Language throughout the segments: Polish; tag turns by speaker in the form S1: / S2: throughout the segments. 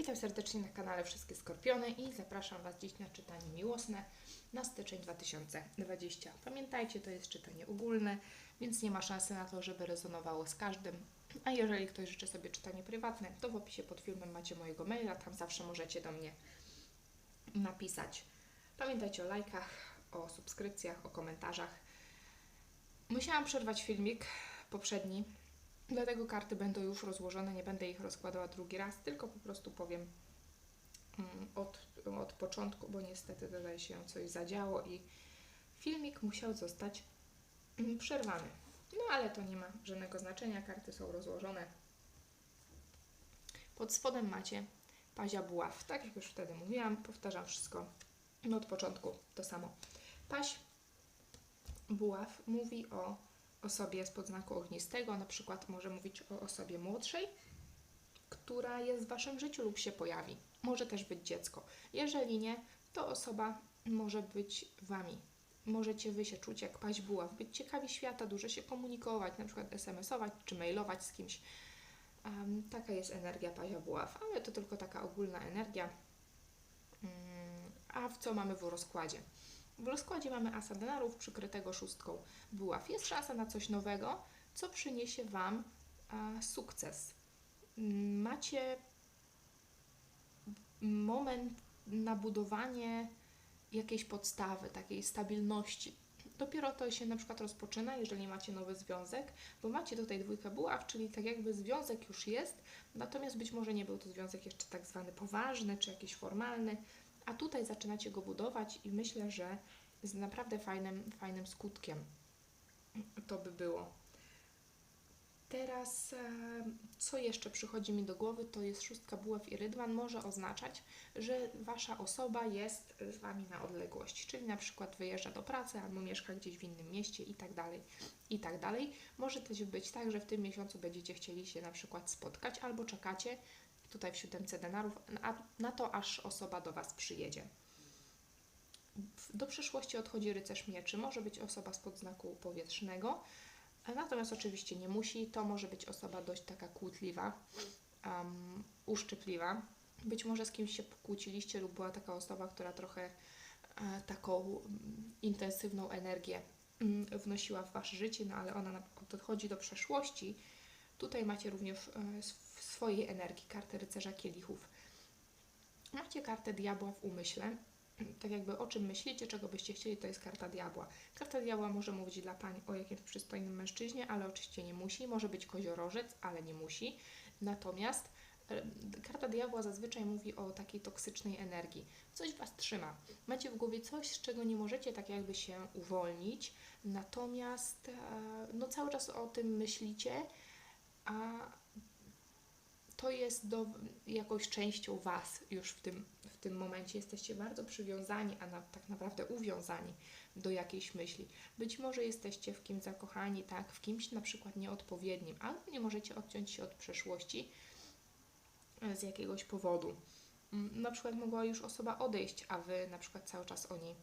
S1: Witam serdecznie na kanale Wszystkie Skorpiony i zapraszam Was dziś na czytanie miłosne na styczeń 2020. Pamiętajcie, to jest czytanie ogólne, więc nie ma szansy na to, żeby rezonowało z każdym. A jeżeli ktoś życzy sobie czytanie prywatne, to w opisie pod filmem macie mojego maila, tam zawsze możecie do mnie napisać. Pamiętajcie o lajkach, o subskrypcjach, o komentarzach. Musiałam przerwać filmik poprzedni, Dlatego karty będą już rozłożone, nie będę ich rozkładała drugi raz, tylko po prostu powiem mm, od, od początku, bo niestety tutaj się coś zadziało i filmik musiał zostać mm, przerwany. No ale to nie ma żadnego znaczenia, karty są rozłożone. Pod spodem macie pazia buław. Tak jak już wtedy mówiłam, powtarzam wszystko od początku to samo. Paź buław mówi o osobie z podznaku ognistego, na przykład może mówić o osobie młodszej, która jest w Waszym życiu lub się pojawi. Może też być dziecko. Jeżeli nie, to osoba może być Wami. Możecie Wy się czuć jak paść buław, być ciekawi świata, dużo się komunikować, na przykład SMS-ować czy mailować z kimś. Um, taka jest energia pazia buław, ale to tylko taka ogólna energia. Um, a w co mamy w rozkładzie? W rozkładzie mamy asa denarów przykrytego szóstką buław. Jest szansa na coś nowego, co przyniesie Wam a, sukces. Macie moment na budowanie jakiejś podstawy, takiej stabilności. Dopiero to się na przykład rozpoczyna, jeżeli macie nowy związek, bo macie tutaj dwójkę buław, czyli tak jakby związek już jest, natomiast być może nie był to związek jeszcze tak zwany poważny, czy jakiś formalny, a tutaj zaczynacie go budować i myślę, że z naprawdę fajnym, fajnym skutkiem to by było. Teraz, e, co jeszcze przychodzi mi do głowy, to jest szóstka buław i rydwan. Może oznaczać, że Wasza osoba jest z Wami na odległość, czyli na przykład wyjeżdża do pracy albo mieszka gdzieś w innym mieście i tak dalej, i tak dalej. Może też być tak, że w tym miesiącu będziecie chcieli się na przykład spotkać albo czekacie tutaj w siódemce denarów na, na to, aż osoba do Was przyjedzie. Do przeszłości odchodzi rycerz mieczy. Może być osoba spod znaku powietrznego, natomiast oczywiście nie musi. To może być osoba dość taka kłótliwa, um, uszczypliwa. Być może z kimś się pokłóciliście lub była taka osoba, która trochę e, taką intensywną energię wnosiła w Wasze życie, no ale ona odchodzi do przeszłości. Tutaj macie również e, w swojej energii kartę rycerza kielichów. Macie kartę diabła w umyśle tak jakby o czym myślicie, czego byście chcieli, to jest karta diabła. Karta diabła może mówić dla pań o jakimś przystojnym mężczyźnie, ale oczywiście nie musi. Może być koziorożec, ale nie musi. Natomiast e, karta diabła zazwyczaj mówi o takiej toksycznej energii. Coś Was trzyma. Macie w głowie coś, z czego nie możecie tak jakby się uwolnić, natomiast e, no cały czas o tym myślicie, a to jest do, jakąś częścią Was już w tym, w tym momencie. Jesteście bardzo przywiązani, a na, tak naprawdę uwiązani do jakiejś myśli. Być może jesteście w kimś zakochani, tak, w kimś na przykład nieodpowiednim, albo nie możecie odciąć się od przeszłości e, z jakiegoś powodu. Mm, na przykład mogła już osoba odejść, a Wy na przykład cały czas o niej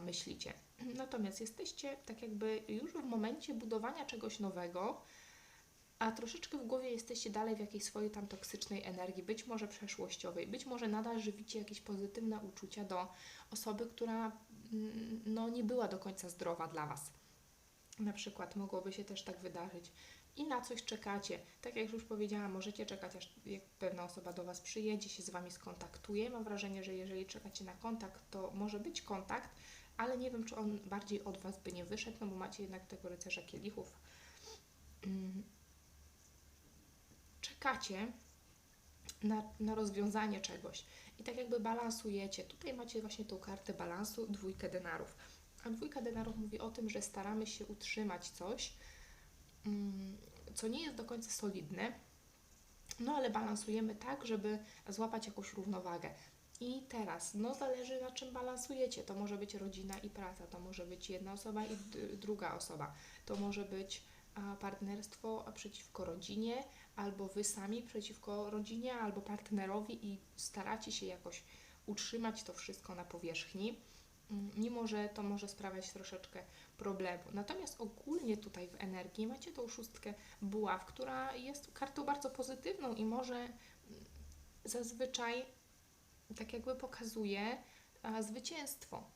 S1: myślicie. Natomiast jesteście tak jakby już w momencie budowania czegoś nowego, a troszeczkę w głowie jesteście dalej w jakiejś swojej tam toksycznej energii, być może przeszłościowej, być może nadal żywicie jakieś pozytywne uczucia do osoby, która mm, no, nie była do końca zdrowa dla Was. Na przykład mogłoby się też tak wydarzyć. I na coś czekacie. Tak jak już powiedziałam, możecie czekać, aż pewna osoba do Was przyjedzie, się z Wami skontaktuje. Mam wrażenie, że jeżeli czekacie na kontakt, to może być kontakt, ale nie wiem, czy on bardziej od Was by nie wyszedł, no bo macie jednak tego rycerza kielichów. Czekacie na, na rozwiązanie czegoś i tak jakby balansujecie. Tutaj macie właśnie tą kartę balansu, dwójkę denarów. A dwójka denarów mówi o tym, że staramy się utrzymać coś, mm, co nie jest do końca solidne, no ale balansujemy tak, żeby złapać jakąś równowagę. I teraz, no zależy na czym balansujecie. To może być rodzina i praca, to może być jedna osoba i druga osoba, to może być partnerstwo przeciwko rodzinie, albo wy sami przeciwko rodzinie, albo partnerowi i staracie się jakoś utrzymać to wszystko na powierzchni, mm, mimo że to może sprawiać troszeczkę problemu. Natomiast ogólnie tutaj w energii macie tą szóstkę buław, która jest kartą bardzo pozytywną i może zazwyczaj tak jakby pokazuje a, zwycięstwo.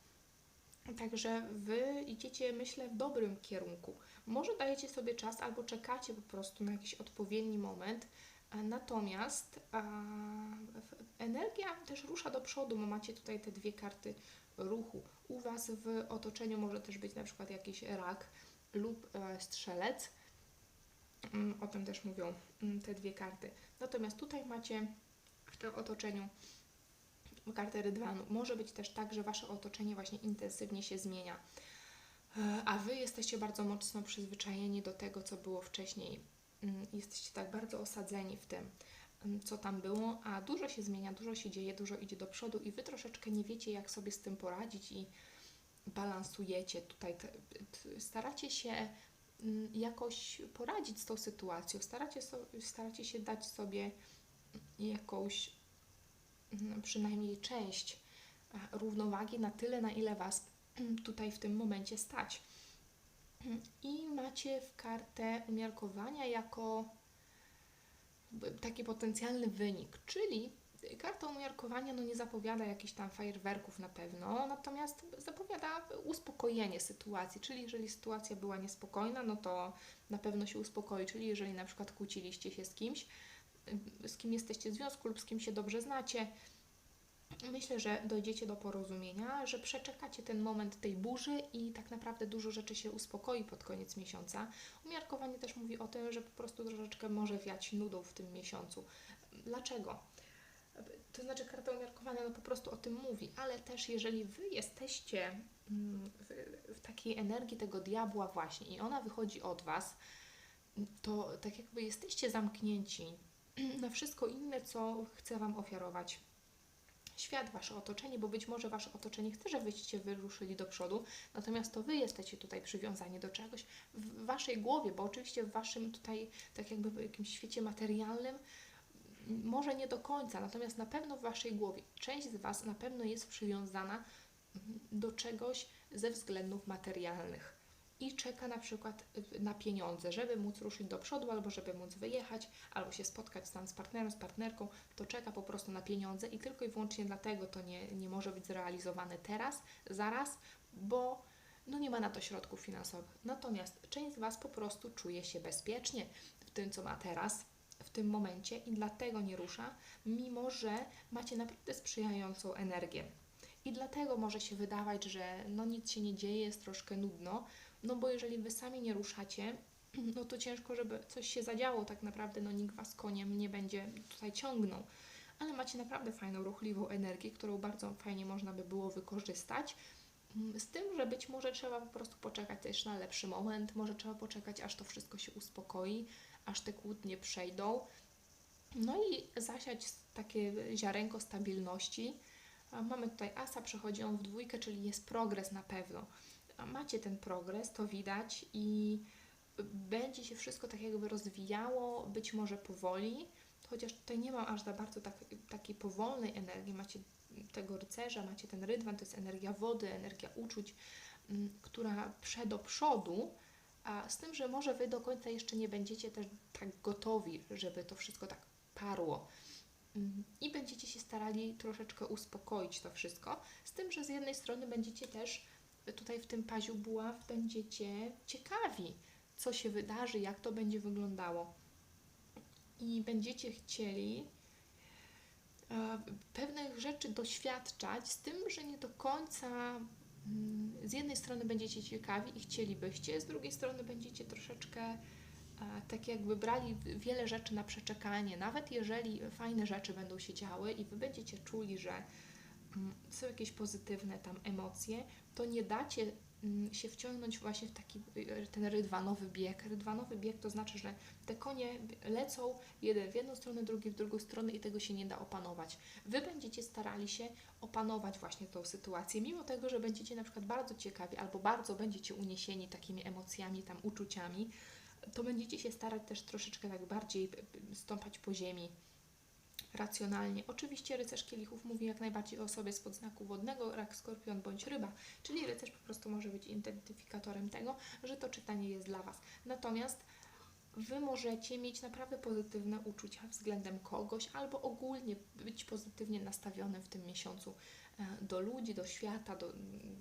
S1: Także wy idziecie, myślę, w dobrym kierunku. Może dajecie sobie czas albo czekacie po prostu na jakiś odpowiedni moment. a Natomiast energia też rusza do przodu, bo macie tutaj te dwie karty ruchu. U Was w otoczeniu może też być na przykład jakiś rak lub e, strzelec. Mm, O tym też mówią mm, te dwie karty. Natomiast tutaj macie w tym otoczeniu kartę rydwanu. Może być też tak, że Wasze otoczenie właśnie intensywnie się zmienia, E, a Wy jesteście bardzo mocno przyzwyczajeni do tego, co było wcześniej. Mm, Jesteście tak bardzo osadzeni w tym, mm, co tam było, a dużo się zmienia, dużo się dzieje, dużo idzie do przodu i Wy troszeczkę nie wiecie, jak sobie z tym poradzić i balansujecie tutaj, staracie się mm, jakoś poradzić z tą sytuacją, staracie, so, staracie się dać sobie jakąś przynajmniej część równowagi na tyle, na ile Was tutaj w tym momencie stać. I macie w kartę umiarkowania jako taki potencjalny wynik, czyli karta umiarkowania no nie zapowiada jakichś tam fajerwerków na pewno, natomiast zapowiada uspokojenie sytuacji, czyli jeżeli sytuacja była niespokojna, no to na pewno się uspokoi, czyli jeżeli na przykład kłóciliście się z kimś, z kim jesteście w związku lub z kim się dobrze znacie, myślę, że dojdziecie do porozumienia, że przeczekacie ten moment tej burzy i tak naprawdę dużo rzeczy się uspokoi pod koniec miesiąca. Umiarkowanie też mówi o tym, że po prostu troszeczkę może wiać nudą w tym miesiącu. Dlaczego? To znaczy karta umiarkowania no po prostu o tym mówi, ale też jeżeli Wy jesteście mm, w, w takiej energii tego diabła właśnie i ona wychodzi od Was, to tak jakby jesteście zamknięci na wszystko inne, co chce Wam ofiarować świat, Wasze otoczenie, bo być może Wasze otoczenie chce, żebyście wyruszyli do przodu, natomiast to Wy jesteście tutaj przywiązani do czegoś w Waszej głowie, bo oczywiście w Waszym tutaj, tak jakby w jakimś świecie materialnym, może nie do końca, natomiast na pewno w Waszej głowie część z Was na pewno jest przywiązana do czegoś ze względów materialnych i czeka na przykład na pieniądze, żeby móc ruszyć do przodu, albo żeby móc wyjechać, albo się spotkać tam z partnerem, z partnerką, to czeka po prostu na pieniądze i tylko i wyłącznie dlatego to nie, nie może być zrealizowane teraz, zaraz, bo no nie ma na to środków finansowych. Natomiast część z Was po prostu czuje się bezpiecznie w tym, co ma teraz, w tym momencie i dlatego nie rusza, mimo że macie naprawdę sprzyjającą energię. I dlatego może się wydawać, że no nic się nie dzieje, jest troszkę nudno, no bo jeżeli Wy sami nie ruszacie, no to ciężko, żeby coś się zadziało tak naprawdę, no nikt Was koniem nie będzie tutaj ciągnął. Ale macie naprawdę fajną, ruchliwą energię, którą bardzo fajnie można by było wykorzystać. Mm, Z tym, że być może trzeba po prostu poczekać też na lepszy moment, może trzeba poczekać, aż to wszystko się uspokoi, aż te kłótnie przejdą. No i zasiać takie ziarenko stabilności. Mamy tutaj asa, przechodzi on w dwójkę, czyli jest progres na pewno. Macie ten progres, to widać i będzie się wszystko tak jakby rozwijało, być może powoli, chociaż tutaj nie mam aż za bardzo tak, takiej powolnej energii. Macie tego rycerza, macie ten rydwan, to jest energia wody, energia uczuć, m, która prze do przodu, a z tym, że może Wy do końca jeszcze nie będziecie też tak gotowi, żeby to wszystko tak parło. Mm, I będziecie się starali troszeczkę uspokoić to wszystko, z tym, że z jednej strony będziecie też tutaj w tym paziu buław będziecie ciekawi, co się wydarzy, jak to będzie wyglądało. I będziecie chcieli e, pewnych rzeczy doświadczać, z tym, że nie do końca mm, z jednej strony będziecie ciekawi i chcielibyście, z drugiej strony będziecie troszeczkę e, tak jakby brali wiele rzeczy na przeczekanie, nawet jeżeli fajne rzeczy będą się działy i wy będziecie czuli, że są jakieś pozytywne tam emocje, to nie dacie mm, się wciągnąć właśnie w taki y, ten rydwanowy bieg. Rydwanowy bieg to znaczy, że te konie lecą jeden w jedną stronę, drugi w drugą stronę i tego się nie da opanować. Wy będziecie starali się opanować właśnie tą sytuację, mimo tego, że będziecie na przykład bardzo ciekawi albo bardzo będziecie uniesieni takimi emocjami, tam uczuciami, to będziecie się starać też troszeczkę tak bardziej p- p- stąpać po ziemi racjonalnie. Oczywiście rycerz kielichów mówi jak najbardziej o osobie spod znaku wodnego, rak, skorpion bądź ryba, czyli rycerz po prostu może być identyfikatorem tego, że to czytanie jest dla Was. Natomiast Wy możecie mieć naprawdę pozytywne uczucia względem kogoś, albo ogólnie być pozytywnie nastawionym w tym miesiącu e, do ludzi, do świata, do,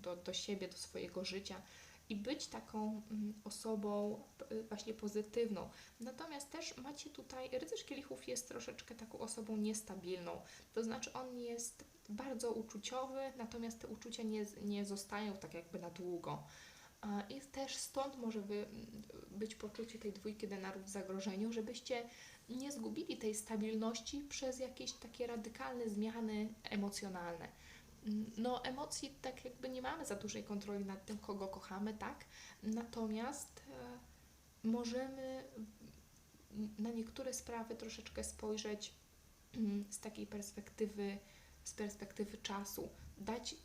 S1: do, do siebie, do swojego życia i być taką mm, osobą p- właśnie pozytywną. Natomiast też macie tutaj, rycerz kielichów jest troszeczkę taką osobą niestabilną, to znaczy on jest bardzo uczuciowy, natomiast te uczucia nie, nie zostają tak jakby na długo. I też stąd może wy, być poczucie tej dwójki denarów w zagrożeniu, żebyście nie zgubili tej stabilności przez jakieś takie radykalne zmiany emocjonalne. No, emocji tak jakby nie mamy za dużej kontroli nad tym, kogo kochamy, tak? Natomiast e, możemy na niektóre sprawy troszeczkę spojrzeć mm, z takiej perspektywy, z perspektywy czasu, dać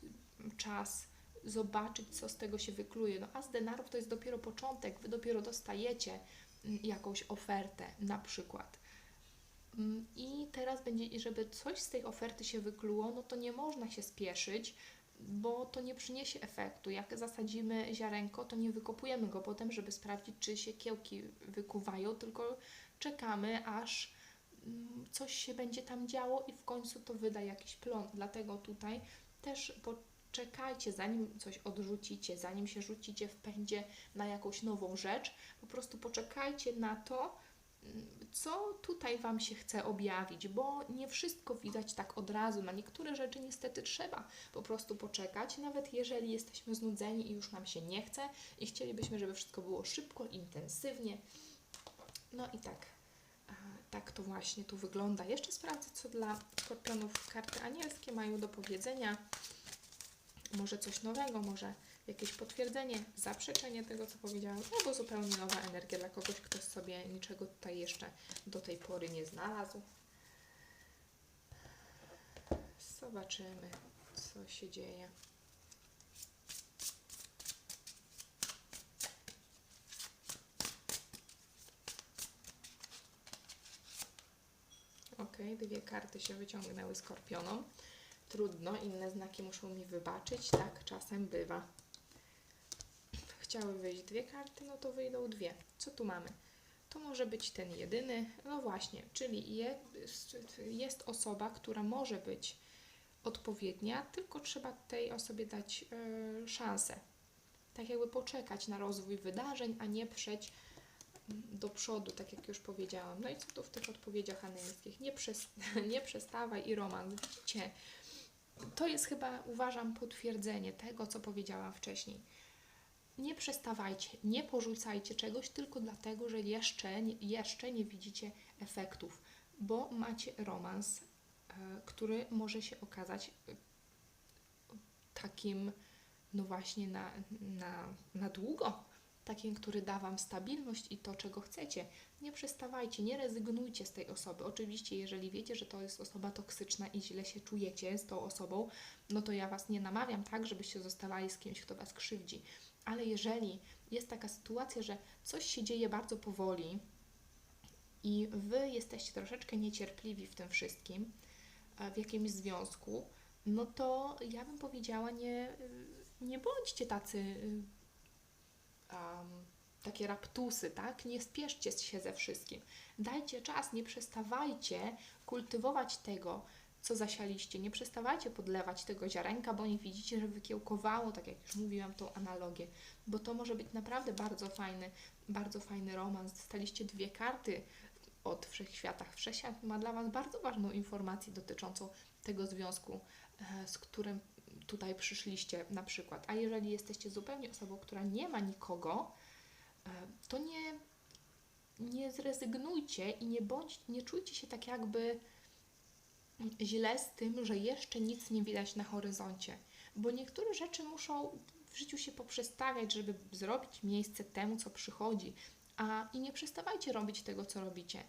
S1: czas, zobaczyć, co z tego się wykluje. No, a z denarów to jest dopiero początek, wy dopiero dostajecie mm, jakąś ofertę, na przykład. Mm, I teraz będzie, żeby coś z tej oferty się wykluło, no to nie można się spieszyć, bo to nie przyniesie efektu. Jak zasadzimy ziarenko, to nie wykopujemy go potem, żeby sprawdzić, czy się kiełki wykuwają, tylko czekamy, aż mm, coś się będzie tam działo i w końcu to wyda jakiś plon. Dlatego tutaj też poczekajcie, zanim coś odrzucicie, zanim się rzucicie w pędzie na jakąś nową rzecz, po prostu poczekajcie na to, co tutaj Wam się chce objawić, bo nie wszystko widać tak od razu. Na niektóre rzeczy niestety trzeba po prostu poczekać, nawet jeżeli jesteśmy znudzeni i już nam się nie chce i chcielibyśmy, żeby wszystko było szybko, intensywnie. No i tak, e, tak to właśnie tu wygląda. Jeszcze sprawdzę, co dla skorpionów karty anielskie mają do powiedzenia. Może coś nowego, może jakieś potwierdzenie, zaprzeczenie tego, co powiedziałam, albo zupełnie nowa energia dla kogoś, kto sobie niczego tutaj jeszcze do tej pory nie znalazł. Zobaczymy, co się dzieje. Ok, dwie karty się wyciągnęły skorpionom. Trudno, inne znaki muszą mi wybaczyć. Tak czasem bywa. Chciały wyjść dwie karty, no to wyjdą dwie. Co tu mamy? To może być ten jedyny. No właśnie, czyli je, jest osoba, która może być odpowiednia, tylko trzeba tej osobie dać e, szansę. Tak jakby poczekać na rozwój wydarzeń, a nie przeć mm, do przodu, tak jak już powiedziałam. No i co tu w tych odpowiedziach anielskich? Nie, nie przestawaj i romans. Widzicie, to jest chyba, uważam, potwierdzenie tego, co powiedziałam wcześniej. Nie przestawajcie, nie porzucajcie czegoś tylko dlatego, że jeszcze, jeszcze nie widzicie efektów, bo macie romans, e, który może się okazać e, takim, no właśnie, na, na, na długo. Takim, który da Wam stabilność i to, czego chcecie. Nie przestawajcie, nie rezygnujcie z tej osoby. Oczywiście, jeżeli wiecie, że to jest osoba toksyczna i źle się czujecie z tą osobą, no to ja Was nie namawiam tak, żebyście zostawali z kimś, kto Was krzywdzi. Ale jeżeli jest taka sytuacja, że coś się dzieje bardzo powoli i Wy jesteście troszeczkę niecierpliwi w tym wszystkim, e, w jakimś związku, no to ja bym powiedziała, nie, nie bądźcie tacy um, takie raptusy, tak? Nie spieszcie się ze wszystkim. Dajcie czas, nie przestawajcie kultywować tego, co zasialiście. Nie przestawajcie podlewać tego ziarenka, bo nie widzicie, że wykiełkowało, tak jak już mówiłam, tą analogię. Bo to może być naprawdę bardzo fajny, bardzo fajny romans. Dostaliście dwie karty od Wszechświatach. Wszechświat ma dla Was bardzo ważną informację dotyczącą tego związku, e, z którym tutaj przyszliście na przykład. A jeżeli jesteście zupełnie osobą, która nie ma nikogo, e, to nie, nie zrezygnujcie i nie bądź, nie czujcie się tak jakby źle z tym, że jeszcze nic nie widać na horyzoncie, bo niektóre rzeczy muszą w życiu się poprzestawiać, żeby zrobić miejsce temu, co przychodzi, a i nie przestawajcie robić tego, co robicie.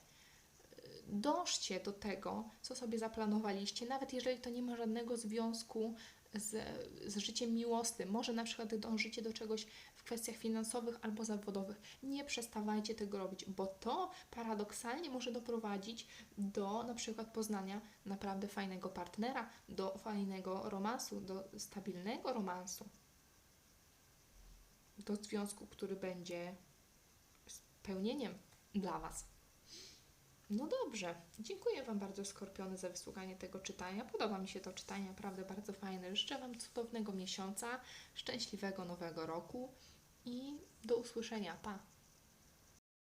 S1: Dążcie do tego, co sobie zaplanowaliście, nawet jeżeli to nie ma żadnego związku z, z życiem miłosnym. Może na przykład dążycie do czegoś kwestiach finansowych albo zawodowych. Nie przestawajcie tego robić, bo to paradoksalnie może doprowadzić do na przykład poznania naprawdę fajnego partnera, do fajnego romansu, do stabilnego romansu, do związku, który będzie spełnieniem dla Was. No dobrze, dziękuję Wam bardzo, Skorpiony, za wysłuchanie tego czytania. Podoba mi się to czytanie, naprawdę bardzo fajne. Życzę Wam cudownego miesiąca, szczęśliwego nowego roku i do usłyszenia. Pa!